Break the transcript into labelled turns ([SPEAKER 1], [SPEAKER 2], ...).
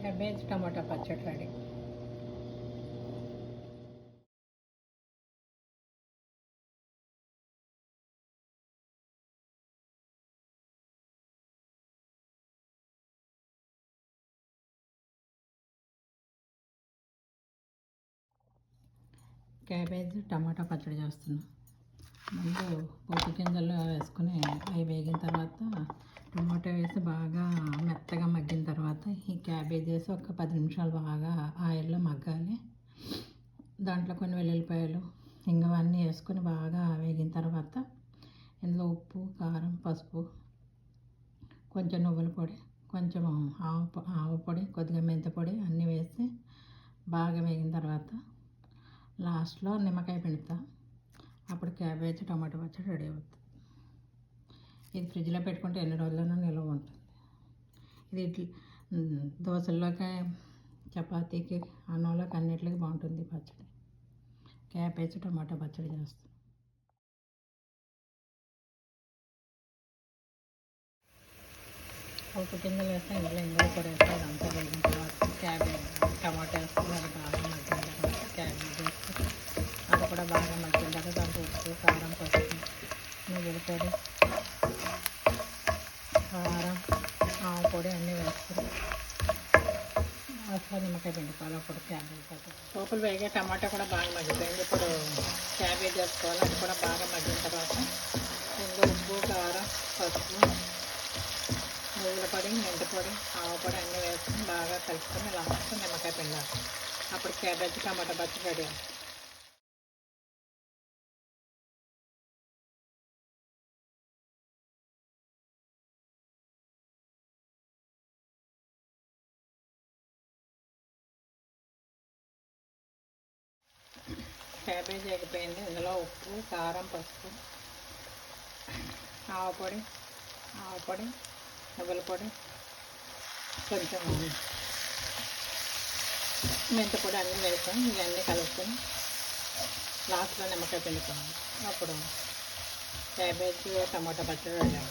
[SPEAKER 1] Cabbage టమాటా పచ్చడి ready. Cabbage టమాటా పచ్చడి చేస్తున్నాను ముందు పోపు గింజలు వేసుకుని అవి వేగిన తర్వాత టమాటా వేసి బాగా మెత్తగా మగ్గిన తర్వాత ఈ క్యాబేజ్ వేసి ఒక పది నిమిషాలు బాగా ఆయిల్లో మగ్గాలి. దాంట్లో కొన్ని వెల్లుల్లిపాయలు ఇంగవన్నీ వేసుకొని బాగా వేగిన తర్వాత ఇందులో ఉప్పు కారం పసుపు కొంచెం నువ్వుల పొడి కొంచెం ఆవు ఆవు పొడి కొద్దిగా మెంతి పొడి అన్నీ వేసి బాగా వేగిన తర్వాత లాస్ట్లో నిమ్మకాయ పిండుతా. అప్పుడు క్యాబేజ్ టమాటో పచ్చడి రెడీ అవుతుంది. ఇది ఫ్రిడ్జ్లో పెట్టుకుంటే ఎన్ని రోజులైనా నిల్వ ఉంటుంది. ఇది ఇడ్లీ దోశల్లోకి చపాతీకి అన్నంలోకి అన్నిటికి బాగుంటుంది పచ్చడి. క్యాబేజ్ టమాటో పచ్చడి చేస్తాం. ఉప్పు కింద వేస్తే ఇందులో ఇంగువ కూడా వేస్తే అదంతా వేగిన తర్వాత క్యాబేజ్ టమాటా వేసుకుని అది బాగా మగ్గిన తర్వాత క్యాబేజ్ వేస్తే అది కూడా బాగా మగ్గిన తర్వాత దాంట్లో ఉప్పు కారం పసుపు నువ్వుల పొడి కారం ఆవు పొడి అన్నీ వేసుకుని అసలు నిమ్మకాయ పిండుకోవాలి అప్పుడు క్యాబేజ్ పచ్చడి పోపులు వేగే టమాటా కూడా బాగా మగ్గిపోయింది ఇప్పుడు క్యాబేజ్ వేసుకోవాలి అది కూడా బాగా మగ్గిన తర్వాత ఇందులో ఉప్పు కారం పసుపు నువ్వుల పొడి మెంతి పొడి ఆవు పొడి అన్నీ వేసుకొని బాగా కలుపుకొని లాస్ట్ నిమ్మకాయ పిండాలి. అప్పుడు క్యాబేజ్ టమాటా పచ్చి రెడీ క్యాబేజీ ఎగిపోయింది ఇందులో ఉప్పు కారం పసుపు ఆవపొడి ఆవపొడి నువ్వుల పొడి కొంచెం మెంతపొడి అన్నీ వేసాం ఇవన్నీ కలుపుకొని లాస్ట్లో నిమ్మకాయ పిండుకోవాలి. అప్పుడు క్యాబేజీ టమాటా పచ్చడి వెళ్ళాము